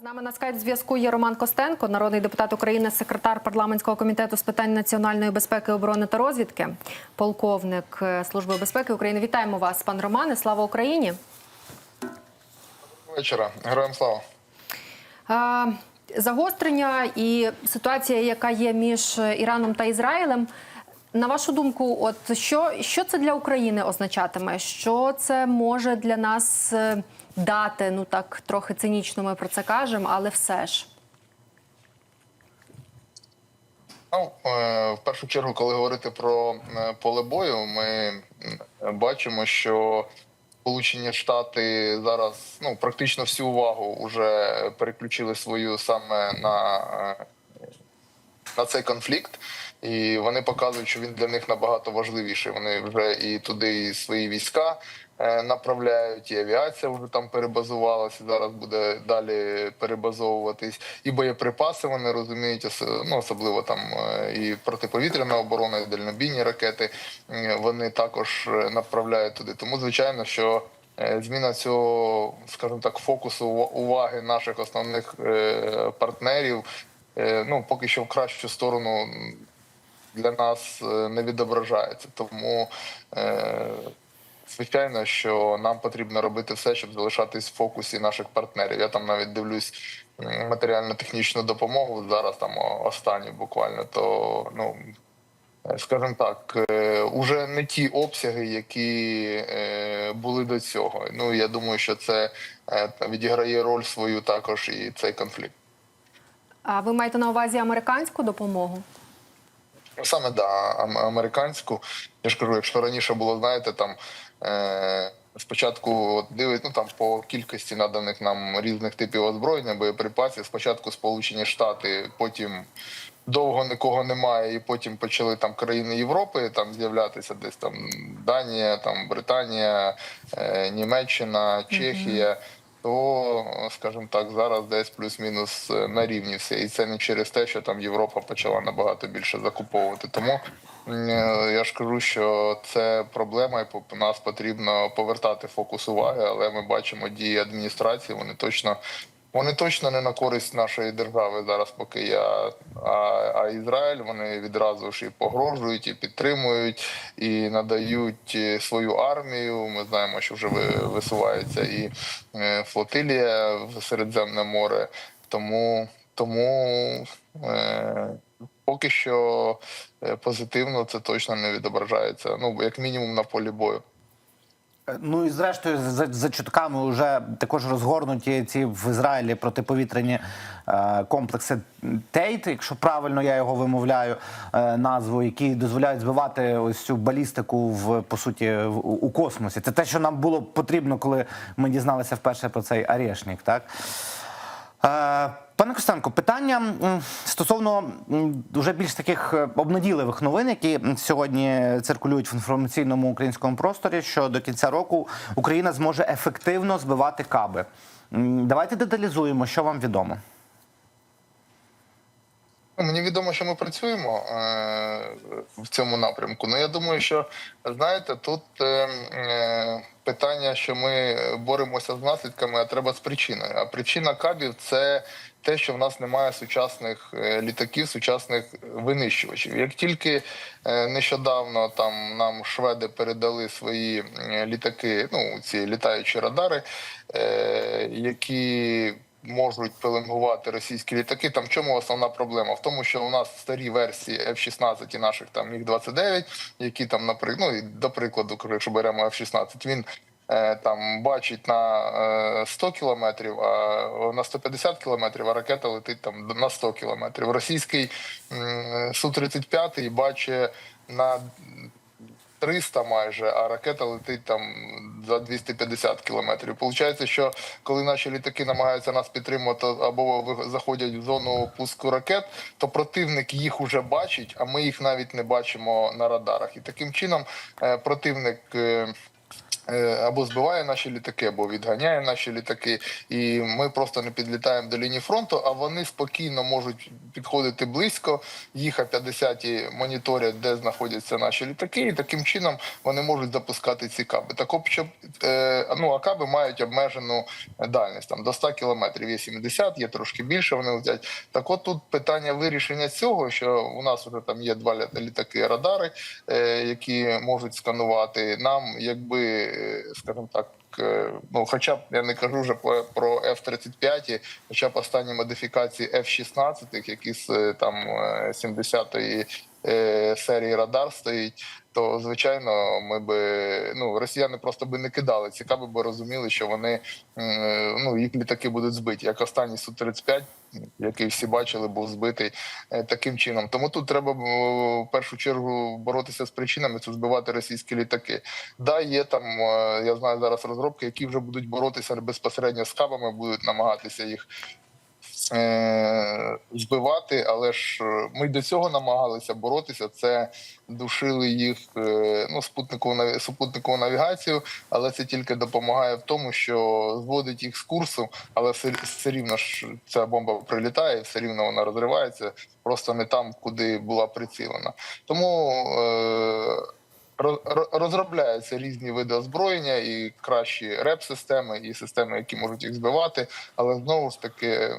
З нами на скайп зв'язку є Роман Костенко, народний депутат України, секретар парламентського комітету з питань національної безпеки, оборони та розвідки, полковник е, Служби безпеки України. Вітаємо вас, пан Романе. Слава Україні. вечора. Героям слава. Е, Загострення і ситуація, яка є між Іраном та Ізраїлем. На вашу думку, от що, що це для України означатиме? Що це може для нас е, дати? Ну так трохи цинічно ми про це кажемо, але все ж. Ну, е, в першу чергу, коли говорити про е, поле бою, ми бачимо, що Сполучені Штати зараз ну практично всю увагу вже переключили свою саме на, е, на цей конфлікт, і вони показують, що він для них набагато важливіший. Вони вже і туди і свої війська е, направляють, і авіація вже там перебазувалася. Зараз буде далі перебазовуватись, і боєприпаси вони розуміють, ну особливо там е, і протиповітряна оборона, і дальнобійні ракети. Вони також е, направляють туди. Тому звичайно, що зміна цього, скажімо так, фокусу уваги наших основних партнерів. Ну, поки що в кращу сторону для нас е, не відображається. Тому, е, звичайно, що нам потрібно робити все, щоб залишатись в фокусі наших партнерів. Я там навіть дивлюсь матеріально-технічну допомогу зараз, там останню буквально, то ну. е, Скажімо так, уже не ті обсяги, які були до цього. Ну я думаю, що це відіграє роль свою також і цей конфлікт. А ви маєте на увазі американську допомогу? Ну, Саме да, американську. Я ж кажу, якщо раніше було, знаєте, там е, спочатку дивить, ну там по кількості наданих нам різних типів озброєння, боєприпасів, спочатку Сполучені Штати, потім довго нікого немає, і потім почали там країни Європи там з'являтися, десь там Данія, там Британія, е, Німеччина, Чехія. То, скажімо так, зараз десь плюс-мінус е, на рівні все. І це не через те, що там Європа почала набагато більше закуповувати. Тому е, я ж кажу, що це проблема, і нас потрібно повертати фокус уваги, але ми бачимо дії адміністрації. Вони точно. Вони точно не на користь нашої держави зараз, поки я. А, а Ізраїль вони відразу ж і погрожують, і підтримують, і надають е, свою армію. Ми знаємо, що вже ви- висувається і е, флотилія в Середземне море. Тому, тому е, поки що е, позитивно це точно не відображається. Ну як мінімум на полі бою. Ну і зрештою, за, за чутками вже також розгорнуті ці в Ізраїлі протиповітряні е, комплекси Тейт, якщо правильно я його вимовляю, е, назву, які дозволяють збивати ось цю балістику в по суті в, у, у космосі. Це те, що нам було потрібно, коли ми дізналися вперше про цей Арєшнік, так. Е, Пане Костенко, питання стосовно вже більш таких е, обнадійливих новин, які сьогодні циркулюють в інформаційному українському просторі, що до кінця року Україна зможе ефективно збивати каби. Давайте деталізуємо, що вам відомо. Ну, Мені відомо, що ми працюємо е, в цьому напрямку. Ну я думаю, що знаєте, тут е, е, питання, що ми боремося з наслідками, а треба з причиною. А причина кабів це те, що в нас немає сучасних літаків, сучасних винищувачів. Як тільки нещодавно там нам шведи передали свої літаки, ну ці літаючі радари, які можуть пеленгувати російські літаки. Там в чому основна проблема? В тому, що у нас старі версії F-16 і наших там міг 29 які там, наприклад, ну і до прикладу, якщо беремо F-16, він е, там бачить на е, 100 кілометрів, а на 150 кілометрів, а ракета летить там на 100 кілометрів. Російський м, Су-35 бачить на 300 майже, а ракета летить там за 250 кілометрів. Получається, що коли наші літаки намагаються нас підтримувати або заходять в зону пуску ракет, то противник їх уже бачить, а ми їх навіть не бачимо на радарах. І таким чином е, противник. Е, або збиває наші літаки, або відганяє наші літаки, і ми просто не підлітаємо до лінії фронту. А вони спокійно можуть підходити близько. Їх А-50 моніторять, де знаходяться наші літаки, і таким чином вони можуть запускати ці каби. Так, щоб е, ну а каби мають обмежену дальність там до 100 кілометрів. Є 70, є трошки більше. Вони летять. Так, от тут питання вирішення цього, що у нас вже там є два літа- літаки радари, е, які можуть сканувати. Нам, якби скажімо так. е, Ну, хоча б я не кажу вже про, про F-35, хоча б останні модифікації F-16, які з е, там е, 70-ї е, серії радар стоїть, то звичайно ми би ну росіяни просто би не кидали ці каби, бо розуміли, що вони ну їх літаки будуть збиті, як останній су 35 який всі бачили, був збитий е, таким чином. Тому тут треба в першу чергу боротися з причинами, це збивати російські літаки. Да, є там е, я знаю зараз розробки, які вже будуть боротися безпосередньо з кабами, будуть намагатися їх е, збивати, але ж е, ми до цього намагалися боротися. Це душили їх е, ну, спутникову супутникову навігацію, але це тільки допомагає в тому, що зводить їх з курсу, але все, все рівно ж ця бомба прилітає, все рівно вона розривається, просто не там, куди була прицілена. Тому е, розробляються різні види озброєння і кращі реп-системи, і системи, які можуть їх збивати. Але знову ж таки, е,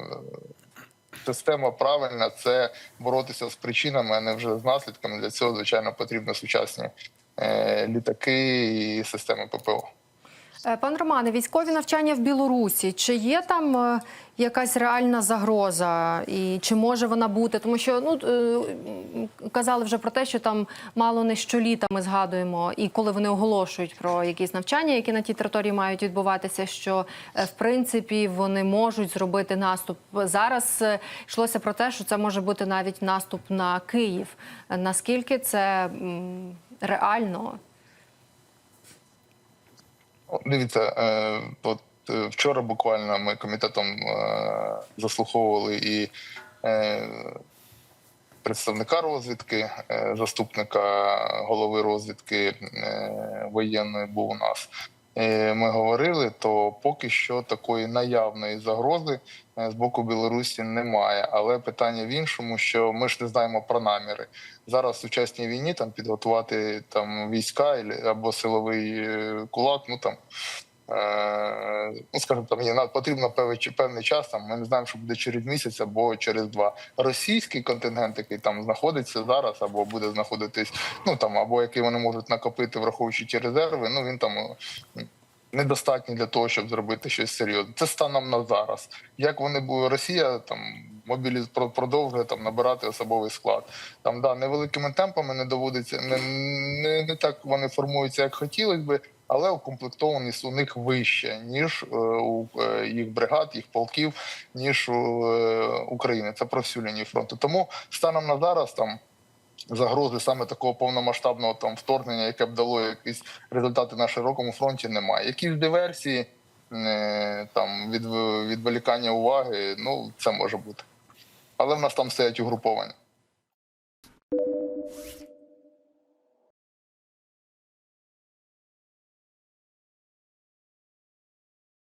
система правильна це боротися з причинами, а не вже з наслідками. Для цього, звичайно, потрібні сучасні е, літаки і системи ППО. Е, Пан Романе, військові навчання в Білорусі. Чи є там е, якась реальна загроза, і чи може вона бути? Тому що ну е, казали вже про те, що там мало не щоліта ми згадуємо, і коли вони оголошують про якісь навчання, які на тій території мають відбуватися, що в принципі вони можуть зробити наступ. Зараз йшлося про те, що це може бути навіть наступ на Київ. Наскільки це реально? О, Дивіться, е, от е, вчора буквально ми комітетом е, заслуховували і представника розвідки, заступника голови розвідки воєнної був у нас. Е, Ми говорили, то поки що такої наявної загрози е, з боку Білорусі немає. Але питання в іншому, що ми ж не знаємо про наміри. Зараз в сучасній війні там підготувати там війська або силовий е, кулак. Ну там ну скажімо, там є потрібно певний, час. Там ми не знаємо, що буде через місяць або через два. Російський контингент, який там знаходиться зараз, або буде знаходитись, ну там або який вони можуть накопити, враховуючи ті резерви. Ну він там. е, Недостатні для того, щоб зробити щось серйозне. Це станом на зараз. Як вони були Росія там мобіліз продовжує там набирати особовий склад. Там да невеликими темпами не доводиться, не, не, не так вони формуються, як хотілося би, але укомплектованість у них вища ніж е, у е, їх бригад, їх полків, ніж у е, України. Це про всю лінію фронту. Тому станом на зараз там. Загрози саме такого повномасштабного там вторгнення, яке б дало якісь результати на широкому фронті, немає. Якісь диверсії, там від, відволікання уваги, ну це може бути. Але в нас там стоять угруповання.